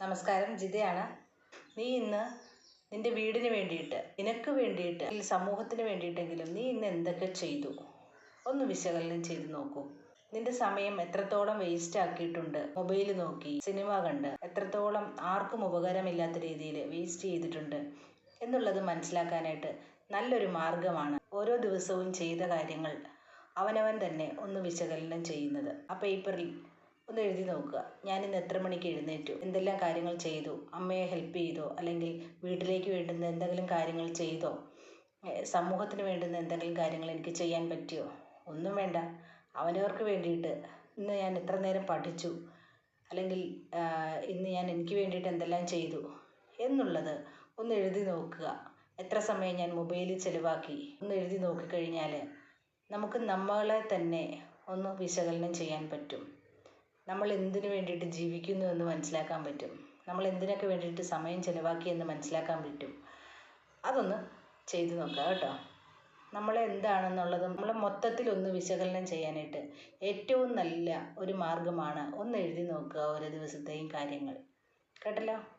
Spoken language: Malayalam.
നമസ്കാരം ജിതയാണ്. നീ ഇന്ന് നിന്റെ വീടിന് വേണ്ടിയിട്ട് നിനക്ക് വേണ്ടിയിട്ട് ഈ സമൂഹത്തിന് വേണ്ടിയിട്ടെങ്കിലും നീ ഇന്ന് എന്തൊക്കെ ചെയ്തു? ഒന്ന് വിശകലനം ചെയ്ത് നോക്കൂ. നിന്റെ സമയം എത്രത്തോളം വേസ്റ്റ് ആക്കിയിട്ടുണ്ട്? മൊബൈൽ നോക്കി സിനിമ കണ്ട് എത്രത്തോളം ആർക്കും ഉപകാരമില്ലാത്ത രീതിയിൽ വേസ്റ്റ് ചെയ്തിട്ടുണ്ട് എന്നുള്ളത് മനസ്സിലാക്കാനായിട്ട് നല്ലൊരു മാർഗമാണ് ഓരോ ദിവസവും ചെയ്ത കാര്യങ്ങൾ അവനവൻ തന്നെ ഒന്ന് വിശകലനം ചെയ്യുന്നത്. ആ പേപ്പറിൽ ഒന്ന് എഴുതി നോക്കുക. ഞാൻ ഇന്ന് എത്ര മണിക്ക് എഴുന്നേറ്റു? എന്തെല്ലാം കാര്യങ്ങൾ ചെയ്തു? അമ്മയെ ഹെൽപ്പ് ചെയ്തോ? അല്ലെങ്കിൽ വീട്ടിലേക്ക് വേണ്ടുന്ന എന്തെങ്കിലും കാര്യങ്ങൾ ചെയ്തോ? സമൂഹത്തിന് വേണ്ടുന്ന എന്തെങ്കിലും കാര്യങ്ങൾ എനിക്ക് ചെയ്യാൻ പറ്റിയോ? ഒന്നും വേണ്ട. അവനവർക്ക് വേണ്ടിയിട്ട് ഇന്ന് ഞാൻ എത്ര നേരം പഠിച്ചു? അല്ലെങ്കിൽ ഇന്ന് ഞാൻ എനിക്ക് വേണ്ടിയിട്ട് എന്തെല്ലാം ചെയ്തു? എന്നുള്ളത് ഒന്ന് എഴുതി നോക്കുക. എത്ര സമയം ഞാൻ മൊബൈലിൽ ചിലവാക്കി? ഒന്ന് എഴുതി നോക്കിക്കഴിഞ്ഞാൽ നമുക്ക് നമ്മളെ തന്നെ ഒന്ന് വിശകലനം ചെയ്യാൻ പറ്റും. നമ്മൾ എന്തിനു വേണ്ടിയിട്ട് ജീവിക്കുന്നു എന്ന് മനസ്സിലാക്കാൻ പറ്റും? നമ്മൾ എന്തിനൊക്കെ വേണ്ടിയിട്ട് സമയം ചിലവാക്കി എന്ന് മനസ്സിലാക്കാൻ പറ്റും? അതൊന്ന് ചെയ്തു നോക്കുക കേട്ടോ. നമ്മൾ എന്താണെന്നുള്ളത് നമ്മൾ മൊത്തത്തിൽ ഒന്ന് വിശകലനം ചെയ്യാനായിട്ട് ഏറ്റവും നല്ല ഒരു മാർഗമാണ് ഒന്ന് എഴുതി നോക്കുക ഓരോ ദിവസത്തെയും കാര്യങ്ങൾ. കേട്ടല്ലോ?